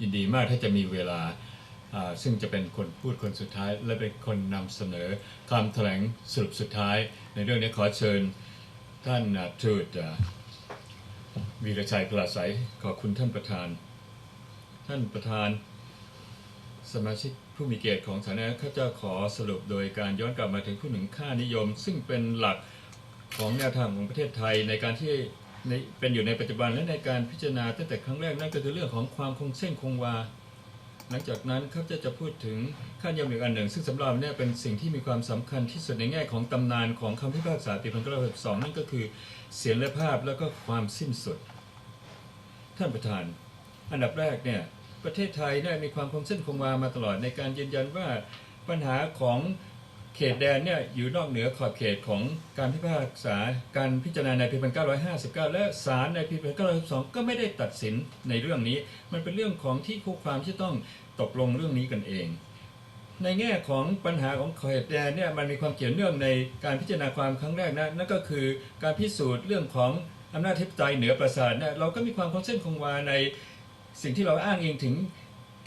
ยินดีมากถ้าจะมีเวลา ซึ่งจะเป็นคนพูดคนสุดท้าย และเป็นคนนำเสนอคำแถลงสรุปสุดท้าย ในเรื่องนี้ขอเชิญท่านทูตวีรชัยพลาไสยขอบคุณท่านประธาน ท่านประธาน สมาชิกผู้มีเกียรติของสาธารณะข้าเจ้าขอสรุปโดยการย้อนกลับมาถึงผู้หนึ่งค่านิยม ซึ่งเป็นหลักของแนวทางของประเทศไทยในการที่ ในเป็นอยู่ในปัจจุบันและในการพิจารณาตั้งแต่ครั้งแรกนั่นก็คือเรื่องของความคงเส้นคงวา หลังจากนั้นข้าพเจ้าจะพูดถึงค่านิยมอีกอันหนึ่ง ซึ่งสำหรับเนี่ยเป็นสิ่งที่มีความสำคัญที่สุดในแง่ของตำนานของคำพิพากษาปี1962นั่นก็คือเสียรภาพแล้วก็ความสิ้นสุด ท่านประธาน อันดับแรกเนี่ยประเทศไทยได้มีความคงเส้นคงวามาตลอดในการยืนยันว่าปัญหาของ ขตแดนเนี่ยอยู่นอกเหนือขอบเขตของการพิพากษาการพิจารณาในปี 1959 และศาลในปี 1962 ก็ไม่ได้ตัดสินในเรื่องนี้ มันเป็นเรื่องของที่คู่ความที่ต้องตกลงเรื่องนี้กันเอง ในแง่ของปัญหาของเขตแดนเนี่ยมันมีความเกี่ยวเนื่องในการพิจารณาความครั้งแรกนะนั่นก็คือการพิสูจน์เรื่องของอำนาจเทปไตยเหนือประสาทเนี่ยเราก็มีความคงเส้นคงวาในสิ่งที่เราอ้างอิงถึง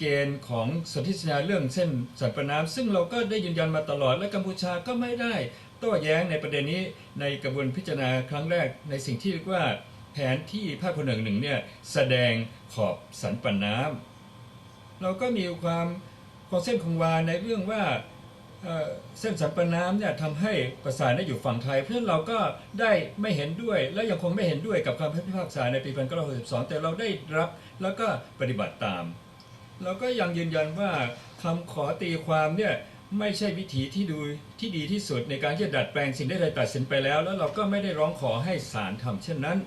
เกณฑ์ของสนธิสัญญาเรื่องเส้นสันปน้ำซึ่งเราก็ได้ยืนยันมาตลอดและกัมพูชาก็ไม่ได้โต้แย้งในประเด็นนี้ในกระบวนพิจารณาครั้งแรกในสิ่งที่เรียกว่าแผนที่ภาคผนึกหนึ่งเนี่ยแสดงขอบสันปน้ำเราก็มีความคงเส้นคงวาในเรื่องว่าเเส้นสันปะน้ำเนี่ยทำให้ประสาทได้อยู่ฝั่งไทย เพราะฉะนั้นเราก็ได้ไม่เห็นด้วย และยังคงไม่เห็นด้วยกับคำพิพากษาในปี 1962 แต่เราได้รับแล้วก็ปฏิบัติตาม เราก็ยังยืนยันว่าคำขอตีความเนี่ยไม่ใช่วิธีที่ดูที่ดีที่สุดในการที่จะดัดแปลงสิ่งที่ได้ตัดสินไปแล้ว แล้วเราก็ไม่ได้ร้องขอให้ศาลทำเช่นนั้น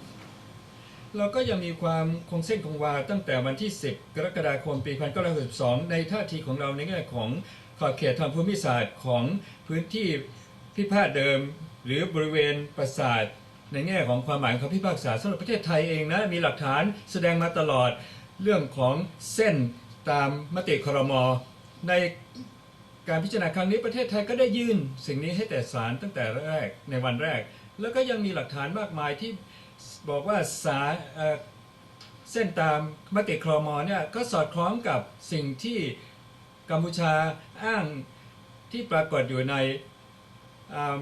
เราก็ยังมีความคงเส้นคงวาตั้งแต่วันที่ 10 กรกฎาคมปี 1962 ในท่าทีของเราในแง่ของขอบเขตทางภูมิศาสตร์ของพื้นที่พิพาทเดิม หรือบริเวณปราสาทในแง่ของความหมายของพิพากษาสำหรับประเทศไทยเองนะมีหลักฐานแสดงมาตลอดเรื่องของเส้น ตามมติครม ในการพิจารณาครั้งนี้ประเทศไทยก็ได้ยื่น สิ่งนี้ให้แต่ศาลตั้งแต่แรกในวันแรก แล้วก็ยังมีหลักฐานมากมายที่บอกว่าสาเอ่อเส้นตามมติครมเนี่ยก็สอดคล้องกับสิ่งที่กัมพูชาอ้างที่ปรากฏอยู่ในอ่า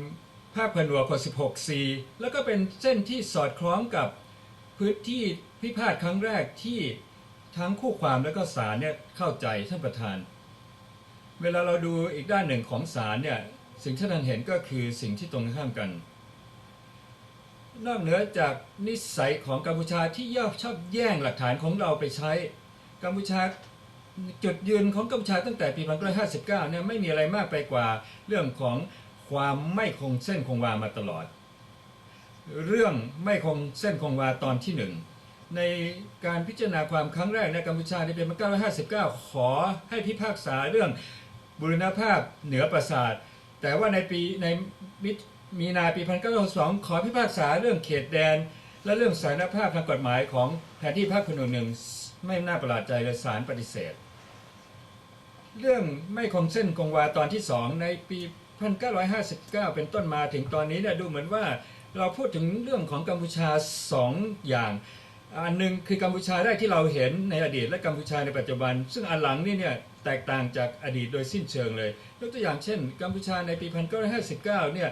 ภาพผนวก 16C แล้วก็เป็นเส้นที่สอดคล้องกับพื้นที่พิพาทครั้งแรกที่ ทั้งคู่ความและก็ศาลเนี่ยเข้าใจท่านประธาน เวลาเราดูอีกด้านหนึ่งของศาลเนี่ยสิ่งที่ท่านเห็นก็คือสิ่งที่ตรงข้ามกัน นอกเหนือจากนิสัยของกัมพูชาที่ย่อชอบแย่งหลักฐานของเราไปใช้กัมพูชาจุดยืนของกัมพูชาตั้งแต่ปี 1959 เนี่ยไม่มีอะไรมากไปกว่าเรื่องของความไม่คงเส้นคงวามาตลอด เรื่องไม่คงเส้นคงวาตอนที่หนึ่ง ในการพิจารณาความครั้งแรกในกัมพูชาในปี1959 ขอให้พิพากษาเรื่องบุรณภาพเหนือปราสาท แต่ว่าในปีในมิถุมีนาปี 1962 ขอพิพากษาเรื่องเขตแดน และเรื่องสารภาพทางกฎหมายของแผนที่ภาคผนวกหนึ่งไม่น่าประหลาดใจเลยศาลปฏิเสธ เรื่องไม่คงเส้นคงวาตอนที่ 2 ในปี 1959 เป็นต้นมาถึงตอนนี้เนี่ยดูเหมือนว่าเราพูดถึงเรื่องของกัมพูชา 2 อย่าง อันหนึ่งคือกัมพูชาได้ที่เราเห็นในอดีตและกัมพูชาในปัจจุบัน ซึ่งอันหลังนี่เนี่ยแตกต่างจากอดีตโดยสิ้นเชิงเลยยกตัวอย่างเช่น กัมพูชาในปี 1959 เนี่ย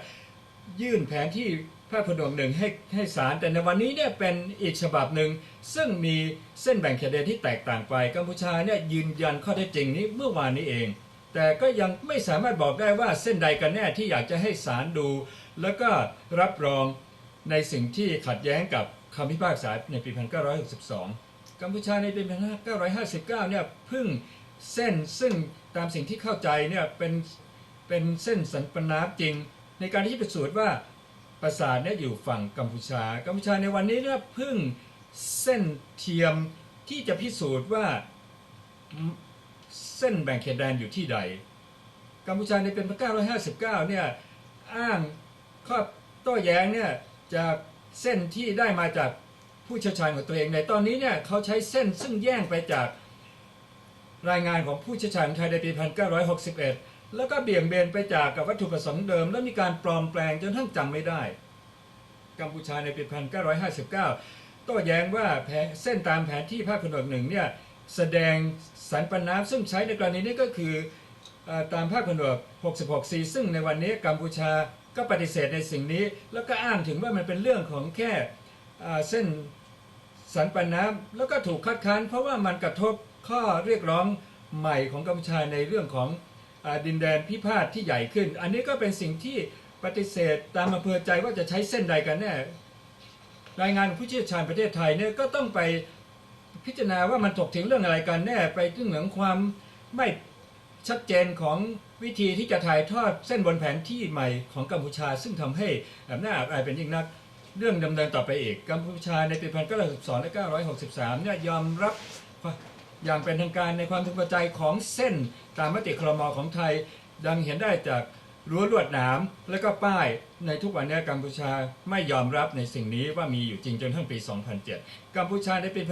ยื่นแผนที่ภาคผนวกหนึ่งให้ให้ศาลแต่ในวันนี้เนี่ยเป็นอีกฉบับหนึ่งซึ่งมีเส้นแบ่งเขตแดนที่แตกต่างไป กัมพูชาเนี่ยยืนยันข้อเท็จจริงนี้เมื่อวานนี้เอง แต่ก็ยังไม่สามารถบอกได้ว่าเส้นใดกันแน่ที่อยากจะให้ศาลดู แล้วก็รับรองในสิ่งที่ขัดแย้งกับ คำพิพากษาในปี 1962 กัมพูชาในปี 1959 เนี่ยเพึ่งเส้นซึ่งตามสิ่งที่เข้าใจเนี่ยเป็นเป็นเส้นสันปนาบจริง ในการที่พิสูจน์ว่าปราสาทเนี่ยอยู่ฝั่งกัมพูชา กัมพูชาในวันนี้เนี่ยเพึ่งเส้นเทียมที่จะพิสูจน์ว่าเส้นแบ่งเขตแดนอยู่ที่ใด กัมพูชาในปี1959 เนี่ยอ้างข้อโต้แย้งเนี่ยจาก เส้นที่ได้มาจากผู้เชี่ยวชาญของตัวเองในตอนนี้เนี่ยเขาใช้เส้นซึ่งแย่งไปจากรายงานของผู้เชี่ยวชาญไทยในปี 1961 แล้วก็เบี่ยงเบนไปจากกับวัตถุประสงค์เดิม แล้วมีการปลอมแปลงจนทั้งจำไม่ได้ กัมพูชาในปี 1959 โต้แย้งว่าแผนเส้นตามแผนที่ภาคผนวกหนึ่งเนี่ยแสดงสันปน้ำซึ่งใช้ในกรณีนี้ก็คือตามภาคผนวก 66ซีซึ่งในวันนี้กัมพูชา ก็ปฏิเสธในสิ่งนี้ แล้วก็อ้างถึงว่ามันเป็นเรื่องของแค่เส้นสันปันน้ำแล้วก็ถูกคัดค้านเพราะว่ามันกระทบข้อเรียกร้องใหม่ของกัมพูชาในเรื่องของอดินแดนพิพาทที่ใหญ่ขึ้น อันนี้ก็เป็นสิ่งที่ปฏิเสธตามอำเภอใจว่าจะใช้เส้นใดกันแน่รายงานผู้เชี่ยวชาญประเทศไทยเนี่ยก็ต้องไปพิจารณาว่ามันถกถึงเรื่องอะไรกันแน่ไปถึงเหนืองความไม่ ชัดเจนของวิธีที่จะถ่ายทอดเส้นบนแผนที่ใหม่ของกัมพูชา ซึ่งทำให้แบบน่าอับอายเป็นยิ่งนัก เรื่องดำเนินต่อไปอีกกัมพูชาในปี1962และ963เนี่ยยอมรับอย่างเป็นทางการในความพึงพอใจของเส้นตามมติครมของไทยดังเห็นได้จากรั้วลวดหนามและก็ป้ายในทุกวันนี้กัมพูชาไม่ยอมรับในสิ่งนี้ว่ามีอยู่จริงจนถึงปี 2007 กัมพูชาในปี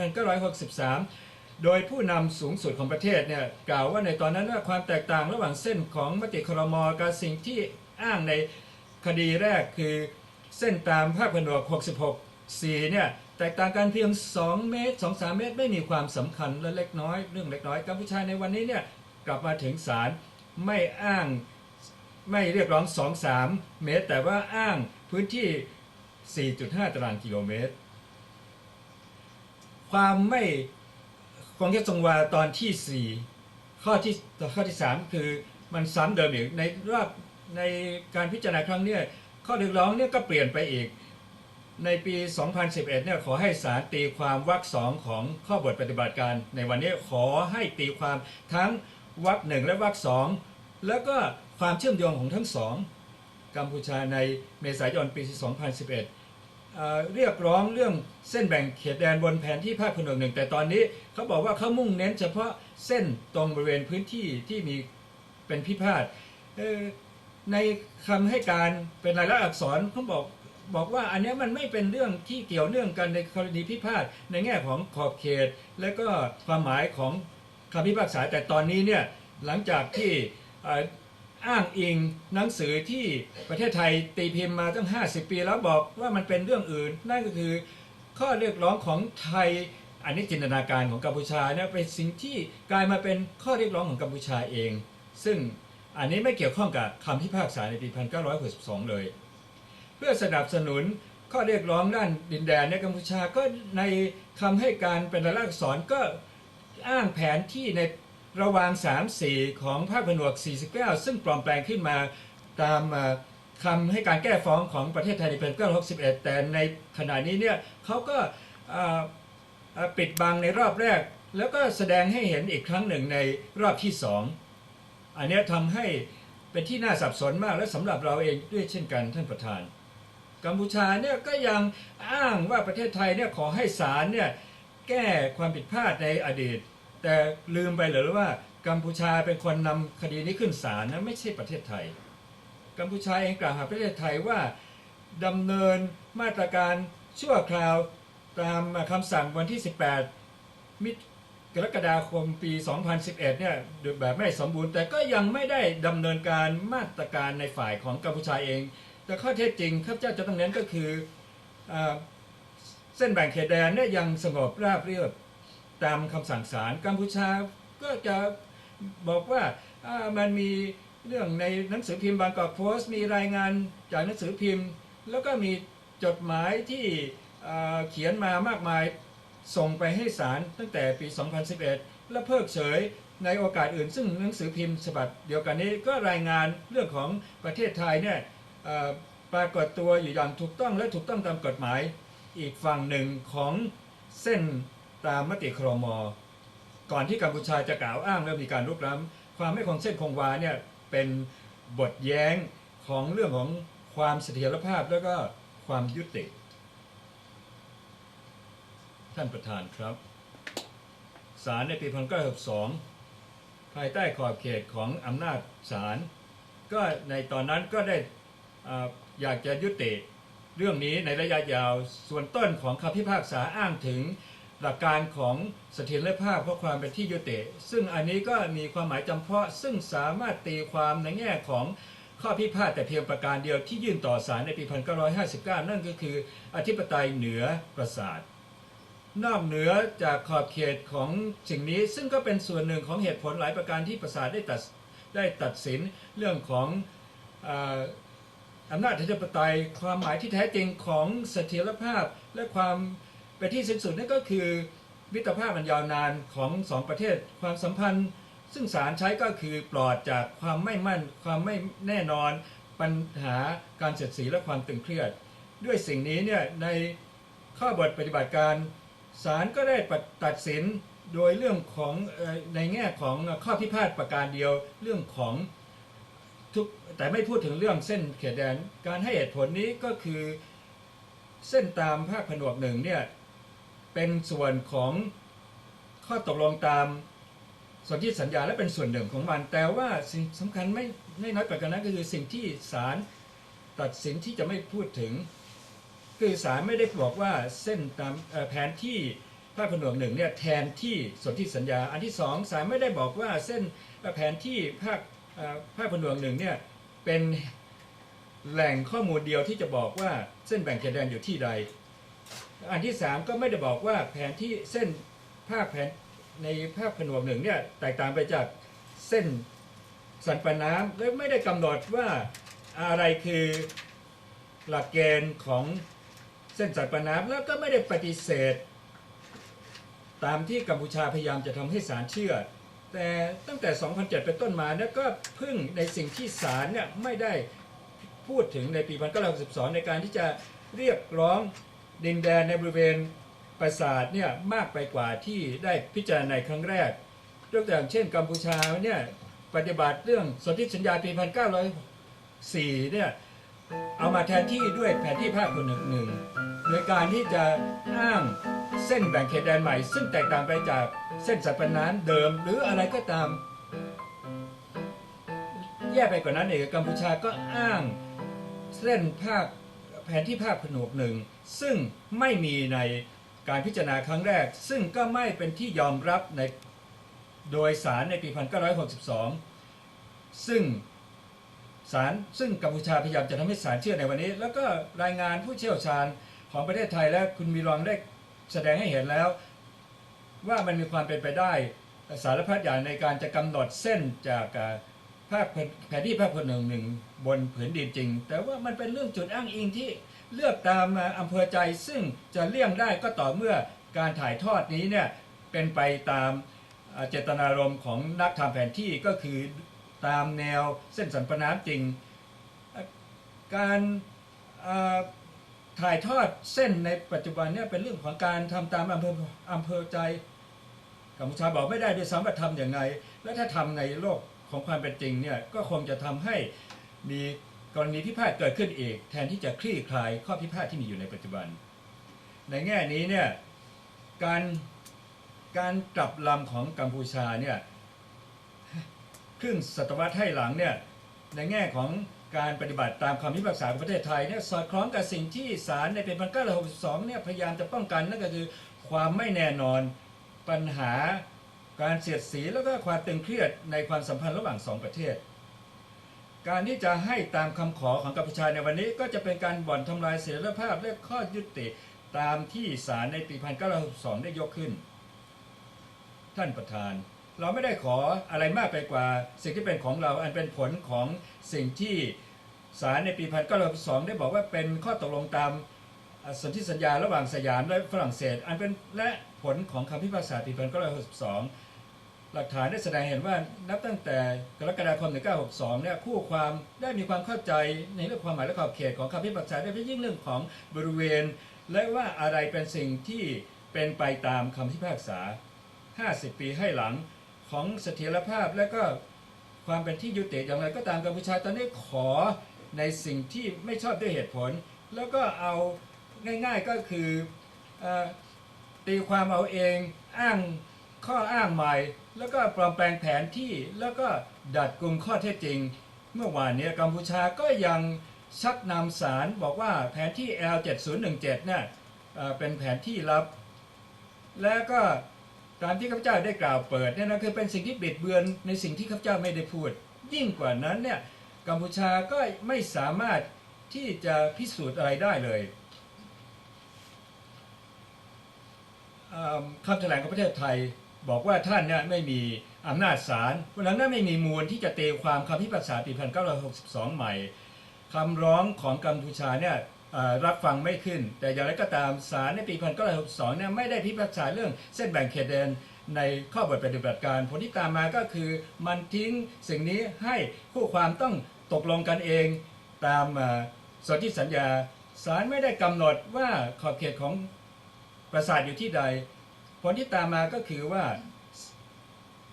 1963 โดยผู้นำสูงสุดของประเทศเนี่ยกล่าวว่าในตอนนั้นว่าความแตกต่างระหว่างเส้นของมติครมกับสิ่งที่อ้างในคดีแรกคือเส้นตามภาคผนวก 66 4 เนี่ยแตกต่างกันเพียง 2 เมตร 2-3 เมตร ไม่มีความสำคัญและเล็กน้อยเรื่องเล็กน้อยกัมพูชาในวันนี้เนี่ยกลับมาถึงศาลไม่อ้างไม่เรียกร้อง 2-3 เมตร แต่ว่าอ้างพื้นที่ 4.5 ตารางกิโลเมตร ความไม่ กองเทพทรงวาตอนที่4ข้อที่ข้อที่3คือมันซ้ำเดิมอีกในรอบในการพิจารณาครั้งเนี้ยข้อเรียกร้องเนี่ยก็เปลี่ยนไปอีก ในปี 2011 เนี่ยขอให้ศาลตีความวรรคสองของข้อบทปฏิบัติการ ในวันนี้ขอให้ตีความทั้งวรรคหนึ่งและวรรคสองแล้วก็ความเชื่อมโยงของทั้งสองกัมพูชาในเมษายนปี 2011 เรียกร้องเรื่องเส้นแบ่งเขตแดนบนแผนที่ภาคผนวกหนึ่ง แต่ตอนนี้เขาบอกว่าเขามุ่งเน้นเฉพาะเส้นตรงบริเวณพื้นที่ที่มีเป็นพิพาทในคำให้การเป็นลายลักษณ์อักษรเขาบอกบอกว่าอันนี้มันไม่เป็นเรื่องที่เกี่ยวเนื่องกันในกรณีพิพาทในแง่ของขอบเขต และก็ความหมายของคำพิพากษาแต่ตอนนี้เนี่ยหลังจากที่ อ้างอิงหนังสือที่ประเทศไทยตีพิมพ์มาตั้ง 50 ปีแล้วบอกว่ามันเป็นเรื่องอื่น นั่นก็คือข้อเรียกร้องของไทย อันนี้จินตนาการของกัมพูชาเนี่ยเป็นสิ่งที่กลายมาเป็นข้อเรียกร้องของกัมพูชาเอง ซึ่งอันนี้ไม่เกี่ยวข้องกับคำพิพากษาในปี 1962 เลย เพื่อสนับสนุนข้อเรียกร้องด้านดินแดนในกัมพูชาก็ในคำให้การเป็นรายลักษณ์อักษรก็อ้างแผนที่ใน ระหว่าง 3 4 ของภาคผนวก 49 ซึ่งปลอมแปลงขึ้นมาตามคำให้การแก้ฟ้องของประเทศไทยในปี1961 แต่ในขณะนี้เนี่ยเขาก็ปิดบังในรอบแรก แล้วก็แสดงให้เห็นอีกครั้งหนึ่งในรอบที่สองอันนี้ทำให้เป็นที่น่าสับสนมากและสำหรับเราเองด้วยเช่นกันท่านประธาน กัมพูชาเนี่ยก็ยังอ้างว่าประเทศไทยเนี่ยขอให้ศาลเนี่ยแก้ความผิดพลาดในอดีต แต่ลืมไปหรือว่ากัมพูชาเป็นคนนำคดีนี้ขึ้นศาลนะไม่ใช่ประเทศไทย กัมพูชาเองกล่าวหาประเทศไทยว่าดำเนินมาตรการชั่วคราวตามคำสั่งวันที่ 18 มิกรกฎาคมปี 2011 เนี่ยแบบไม่สมบูรณ์ แต่ก็ยังไม่ได้ดำเนินการมาตรการในฝ่ายของกัมพูชาเอง แต่ข้อเท็จจริงข้าพเจ้าจะต้องเน้นก็คืออเส้นแบ่งเขตแดนเนี่ยยังสงบราบเรียบ ตามคำสั่งศาลกัมพูชาก็จะบอกว่ามันมีเรื่องในหนังสือพิมพ์บางกอกโพสต์มีรายงานจากหนังสือพิมพ์ แล้วก็มีจดหมายที่เขียนมามากมายส่งไปให้ศาลตั้งแต่ปี 2011 และเพิกเฉยในโอกาสอื่น ซึ่งหนังสือพิมพ์ฉบับเดียวกันนี้ก็รายงานเรื่องของประเทศไทยเนี่ยปรากฏตัวอยู่อย่างถูกต้องและถูกต้องตามกฎหมาย อีกฝั่งหนึ่งของเส้น ตามมติครม ก่อนที่กัมพูชาจะกล่าวอ้างและมีการรุกล้ำความไม่คงเส้นคงวาเนี่ยเป็นบทแย้งของเรื่องของความเสถียรภาพแล้วก็ความยุติ ท่านประธานครับศาลในปี1962ภายใต้ขอบเขตของอำนาจศาลก็ในตอนนั้นก็ได้อ่าอยากจะยุติเรื่องนี้ในระยะยาวส่วนต้นของคำพิพากษาอ้างถึง หลักการของเสถียรภาพเพราะความเป็นที่ยุติ ซึ่งอันนี้ก็มีความหมายจำเพาะซึ่งสามารถตีความในแง่ของข้อพิพาทแต่เพียงประการเดียวที่ยื่นต่อศาลในปี 1959 นั่นก็คืออธิปไตยเหนือประสาท นอกเหนือจากขอบเขตของสิ่งนี้ซึ่งก็เป็นส่วนหนึ่งของเหตุผลหลายประการที่ประสาทได้ตัดได้ตัดสินเรื่องของเอ่ออำนาจอธิปไตยความหมายที่แท้จริงของเสถียรภาพและความ เป็นที่สิ้นสุดนั่นก็คือมิตรภาพมันยาวนานของสองประเทศความสัมพันธ์ ซึ่งศาลใช้ก็คือปลอดจากความไม่มั่น ความไม่แน่นอน ปัญหาการเสียดสีและความตึงเครียด ด้วยสิ่งนี้เนี่ยในข้อบทปฏิบัติการศาลก็ได้ตัดสินโดยเรื่องของในแง่ของข้อพิพาทประการเดียวเรื่องของทุกแต่ไม่พูดถึงเรื่องเส้นเขตแดน การให้เหตุผลนี้ก็คือเส้นตามภาคผนวกหนึ่งเนี่ย เป็นส่วนของข้อตกลงตามส่วนที่สัญญาและเป็นส่วนหนึ่งของมัน แต่ว่าสิ่งสำคัญไม่ไม่น้อยไปกว่านั้นก็คือสิ่งที่ศาลตัดสินที่จะไม่พูดถึง คือศาลไม่ได้บอกว่าเส้นตามแผนที่ภาคผนวกหนึ่งเนี่ยแทนที่ส่วนที่สัญญา อันที่สองศาลไม่ได้บอกว่าเส้นแผนที่ภาคภาคผนวกหนึ่งเนี่ยเป็นแหล่งข้อมูลเดียวที่จะบอกว่าเส้นแบ่งเขตแดนอยู่ที่ใด อันที่สามก็ไม่ได้บอกว่าแผนที่เส้นภาคแผนในภาคผนวกหนึ่งเนี่ยแตกต่างไปจากเส้นสันปน้ำและไม่ได้กำหนดว่าอะไรคือหลักเกณฑ์ของเส้นสันปน้ำแล้วก็ไม่ได้ปฏิเสธ ตามที่กัมพูชาพยายามจะทำให้ศาลเชื่อ แต่ตั้งแต่ 2007 เป็นต้นมาเนี่ยก็พึ่งในสิ่งที่ศาลเนี่ยไม่ได้พูดถึงในปี 1962 ในการที่จะเรียกร้อง ดินแดนในบริเวณปราสาทเนี่ยมากไปกว่าที่ได้พิจารณาในครั้งแรกยกตัวอย่างเช่น กัมพูชาเนี่ยปฏิบัติเรื่องสนธิสัญญาปี 1904เนี่ยเอามาแทนที่ด้วยแผนที่ภาคคนหนึ่งหนึ่งโดยการที่จะอ้างเส้นแบ่งเขตแดนใหม่ ซึ่งแตกต่างไปจากเส้นสัตว์ปนานเดิม หรืออะไรก็ตาม แย่ไปกว่านั้นเองกัมพูชาก็อ้างเส้นภาค ผนที่ภาคผนวกหนึ่ง ซึ่งไม่มีในการพิจารณาครั้งแรก ซึ่งก็ไม่เป็นที่ยอมรับในโดยสารในปี 1962 ซึ่งศาลซึ่งกัมพูชาพยายามจะทำให้ศาลเชื่อในวันนี้ แล้วก็รายงานผู้เชี่ยวชาญของประเทศไทยและคุณมีรองได้แสดงให้เห็นแล้ว ว่ามันมีความเป็นไปได้สารพัดอย่างในการจะกำหนดเส้นจากอ ภาคแผนที่ภาพคผนวกหนึ่งบนผืนดินจริง แต่ว่ามันเป็นเรื่องจุดอ้างอิงที่เลือกตามอำเภอใจซึ่งจะเลี่ยงได้ก็ต่อเมื่อการถ่ายทอดนี้เนี่ยเป็นไปตามเจตนารมณ์ของนักทำแผนที่ก็คือตามแนวเส้นสันปน้ำจริง การถ่ายทอดเส้นในปัจจุบันเนี่ยเป็นเรื่องของการทำตามอำเภออำเภอใจกัมพูชาบอกไม่ได้ด้วยซ้ำว่าทำอย่างไงและถ้าทำในโลก ของความเป็นจริงเนี่ยก็คงจะทำให้มีกรณีพิพาทเกิดขึ้นอีก แทนที่จะคลี่คลายข้อพิพาทที่มีอยู่ในปัจจุบัน ในแง่นี้เนี่ยการการกลับลำของกัมพูชาเนี่ยครึ่งศตวรรษให้หลังเนี่ยในแง่ของการปฏิบัติตามคำพิพากษาของประเทศไทยเนี่ยสอดคล้องกับสิ่งที่ศาลในปี1962เนี่ยพยายามจะป้องกันนั่นก็คือความไม่แน่นอนปัญหา การเสียดสีแล้วก็ความตึงเครียดในความสัมพันธ์ระหว่างสองประเทศ การที่จะให้ตามคำขอของกัมพูชาในวันนี้ ก็จะเป็นการบ่อนทำลายเสรีภาพและข้อยุติตามที่ศาลในปี 1962 ได้ยกขึ้น ท่านประธาน เราไม่ได้ขออะไรมากไปกว่า สิ่งที่เป็นของเราอันเป็นผลของสิ่งที่ศาลในปี 1962 ได้บอกว่าเป็นข้อตกลงตามสนธิสัญญาระหว่างสยามและฝรั่งเศส อันเป็นและผลของคำพิพากษาปี 1962 หลักฐานได้แสดงเห็นว่านับตั้งแต่กรกฎาคม1962เนี่ยคู่ความได้มีความเข้าใจในเรื่องความหมายและขอบเขตของคำพิพากษาได้ไปยิ่งเรื่องของบริเวณ และว่าอะไรเป็นสิ่งที่เป็นไปตามคำพิพากษา 50 ปีให้หลังของเสถียรภาพและก็ความเป็นที่ยุติอย่างไรก็ตามกัมพูชาตอนนี้ขอในสิ่งที่ไม่ชอบด้วยเหตุผล แล้วก็เอาง่ายๆก็คืออตีความเอาเองอ้างข้ออ้างใหม่แล้วก็ปลอมแปลงแผนที่แล้วก็ดัดกลุ่มข้อเท็จจริง เมื่อวานนี้กัมพูชาก็ยังชักนำสารบอกว่าแผนที่ L7017 เนี่ยเอ่อเป็นแผนที่ลับ แล้วก็ตามที่ข้าพเจ้าได้กล่าวเปิดเนี่ยนะคือเป็นสิ่งที่บิดเบือนในสิ่งที่ข้าพเจ้าไม่ได้พูด ยิ่งกว่านั้นเนี่ยกัมพูชาก็ไม่สามารถที่จะพิสูจน์อะไรได้เลยคำแถลงของประเทศไทย บอกว่าท่านเนี่ยไม่มีอำนาจศาลเพรานั้นไม่มีมูลที่จะเตีความคำพิพากษาปี1962 ใหม่คำร้องของกัมพูชาเนี่ยรับฟังไม่ขึ้น แต่อย่างไรก็ตามศาลในปี 1962 เนี่ยไม่ได้พิพากษาเรื่องเส้นแบ่งเขตแดนในข้อบทปฏิบัติการผลที่ตามมาก็คือมันทิ้งสิ่งนี้ให้คู่ความต้องตกลงกันเองตามสนธิสัญญาศาลไม่ได้กำหนดว่าขอบเขตของปราสาทอยู่ที่ใด ผลที่ตามมาก็คือว่า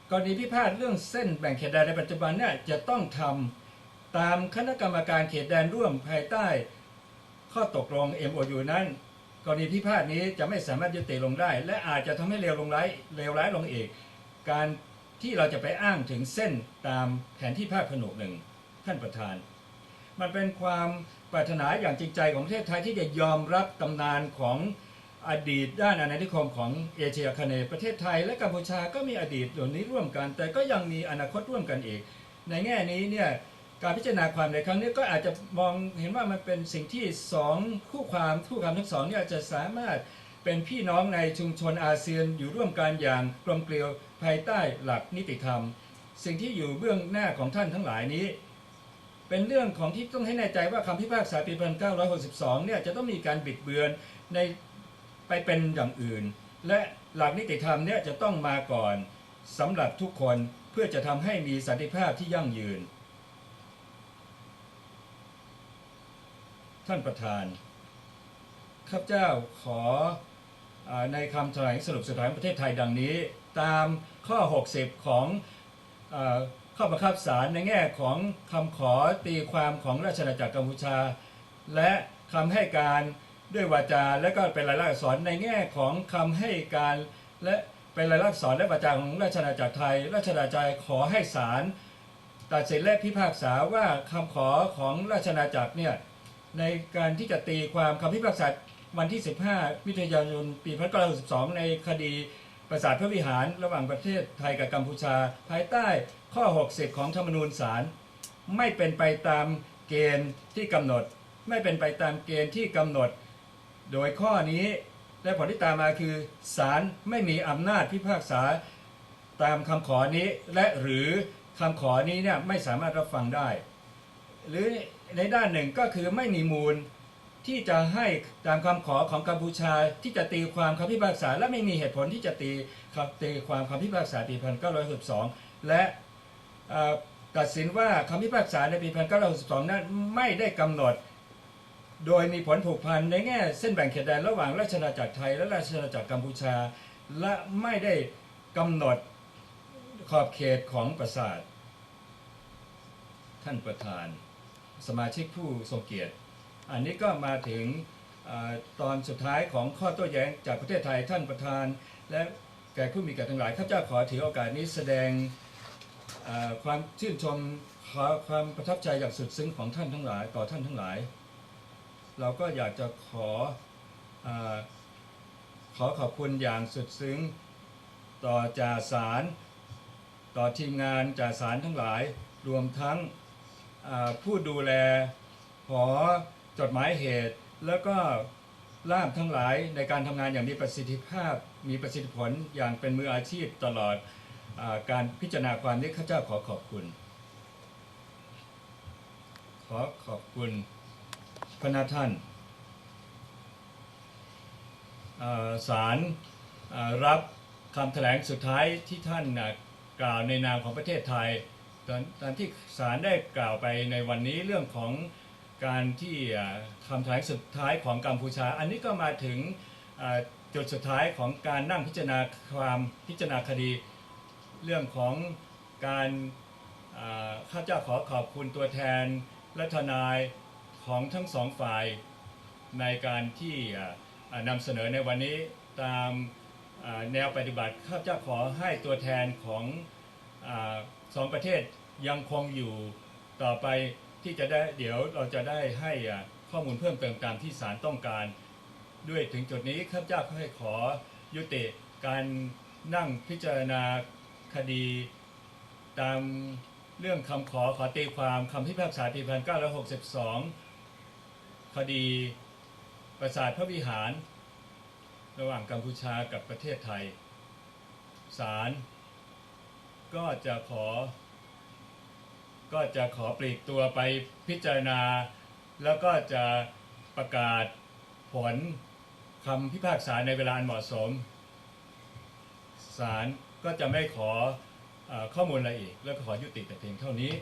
กรณีพิพาทเรื่องเส้นแบ่งเขตแดนในปัจจุบันเนี่ยจะต้องทำตามคณะกรรมการเขตแดนร่วมภายใต้ ข้อตกลง MOU นั้น กรณีพิพาทนี้จะไม่สามารถยุติลงได้ และอาจจะทำให้เลวลงร้ายเลวร้ายลงอีก การที่เราจะไปอ้างถึงเส้นตามแผนที่ภาคผนวกหนึ่งท่านประธาน มันเป็นความปรารถนาอย่างจริงใจของประเทศไทยที่จะยอมรับตำนานของ อดีตด้านอาณานิคมของเอเชียคเนย์ประเทศไทย และกัมพูชาก็มีอดีตเหล่านี้ร่วมกัน แต่ก็ยังมีอนาคตร่วมกันอีก ในแง่นี้เนี่ยการพิจารณาความในครั้งนี้ก็อาจจะมองเห็นว่ามันเป็นสิ่งที่สองคู่ความคู่ความทั้งสองเนี่ยจะสามารถเป็นพี่น้องในชุมชนอาเซียนอยู่ร่วมกันอย่างกลมเกลียวภายใต้หลักนิติธรรม สิ่งที่อยู่เบื้องหน้าของท่านทั้งหลายนี้ เป็นเรื่องของที่ต้องให้แน่ใจว่าคำพิพากษาปี 1962 เนี่ยจะต้องมีการบิดเบือนใน ไปเป็นอย่างอื่น และหลักนิติธรรมเนี่ยจะต้องมาก่อนสำหรับทุกคนเพื่อจะทำให้มีสันติภาพที่ยั่งยืน ท่านประธาน ข้าพเจ้าขออในคำแถลงสรุปสุดท้ายประเทศไทยดังนี้ ตามข้อ 60 ของอข้อบังคับศาลในแง่ของคำขอตีความของราชอาณาจักรกัมพูชา และคำให้การ ด้วยวาจาและก็เป็นลายลักษณ์อักษรในแง่ของคำให้การและเป็นลายลักษณ์อักษรและวาจาของราชอาณาจักรไทย ราชอาณาจักรขอให้ศาลตัดสินและพิพากษาว่าคำขอของราชอาณาจักรเนี่ยในการที่จะตีความคำพิพากษาวันที่ 15 มิถุนายน ปี1962ในคดีประสาทพระวิหารระหว่างประเทศไทยกับกัมพูชา ภายใต้ข้อ 60 ของธรรมนูญศาลไม่เป็นไปตามเกณฑ์ที่กำหนด ไม่เป็นไปตามเกณฑ์ที่กำหนด โดยข้อนี้และผลที่ตามมาคือศาลไม่มีอำนาจพิพากษาตามคำขอนี้และหรือคำขอนี้เนี่ยไม่สามารถรับฟังได้ หรือในด้านหนึ่งก็คือไม่มีมูลที่จะให้ตามคำขอของกัมพูชาที่จะตีความคำพิพากษา และไม่มีเหตุผลที่จะตีตีความคำพิพากษาปี1962และเอ่อตัดสินว่าคำพิพากษาในปี1962นั้นไม่ได้กำหนด โดยมีผลผูกพันในแง่เส้นแบ่งเขตแดนระหว่างราชอาณาจักรไทยและราชอาณาจักรกัมพูชา และไม่ได้กำหนดขอบเขตของปราสาท ท่านประธาน สมาชิกผู้ทรงเกียรติ อันนี้ก็มาถึงอตอนสุดท้ายของข้อโต้แย้งจากประเทศไทยท่านประธาน และแก่ผู้มีเกียรติทั้งหลายข้าพเจ้าขอถือโอกาสนี้แสดงความชื่นชมขอความประทับใจอย่างสุดซึ้งของท่านทั้งหลาย ต่อท่านทั้งหลาย เราก็อยากจะขออขอขอบคุณอย่างสุดซึ้ง ต่อจ่าสารต่อทีมงานจ่าสารทั้งหลายรวมทั้งผู้ดูแลหอจดหมายเหตุ แล้วก็ล่ามทั้งหลายในการทำงานอย่างมีประสิทธิภาพ มีประสิทธิผลอย่างเป็นมืออาชีพตลอดอการพิจารณาความนี้ข้าเจ้าขอขอบคุณ ขอขอบคุณ พระนาท่านอ่าศาลรับคำแถลงสุดท้ายที่ท่านกล่าวในนามของประเทศไทย ตอนตอนที่ศาลได้กล่าวไปในวันนี้เรื่องของการที่คำแถลงสุดท้ายของกัมพูชา อันนี้ก็มาถึงจุดสุดท้ายของการนั่งพิจารณาความพิจารณาคดี เรื่องของการอ่าข้าเจ้าขอขอบคุณตัวแทนและทนาย ของทั้งสองฝ่ายในการที่นำเสนอในวันนี้ตามแนวปฏิบัติข้าเจ้าขอให้ตัวแทนของอสองประเทศยังคงอยู่ต่อไปที่จะได้เดี๋ยวเราจะได้ให้ข้อมูลเพิ่มเติมตามที่ศาลต้องการ ด้วยถึงจุดนี้ข้าพเจ้าก็ให้ขอยุติการนั่งพิจารณาคดี ตามเรื่องคำขอขอตีความคำพิพากษาปี1962 คดีประสาทพระวิหาร ระหว่างกัมพูชากับประเทศไทยศาลก็จะขอ ก็จะขอปลีกตัวไปพิจารณา แล้วก็จะประกาศผลคำพิพากษาในเวลาเหมาะสมศาลก็จะไม่ขอออข้อมูลอะไรอีก แล้วก็ขอยุติแต่เพียงเท่านี้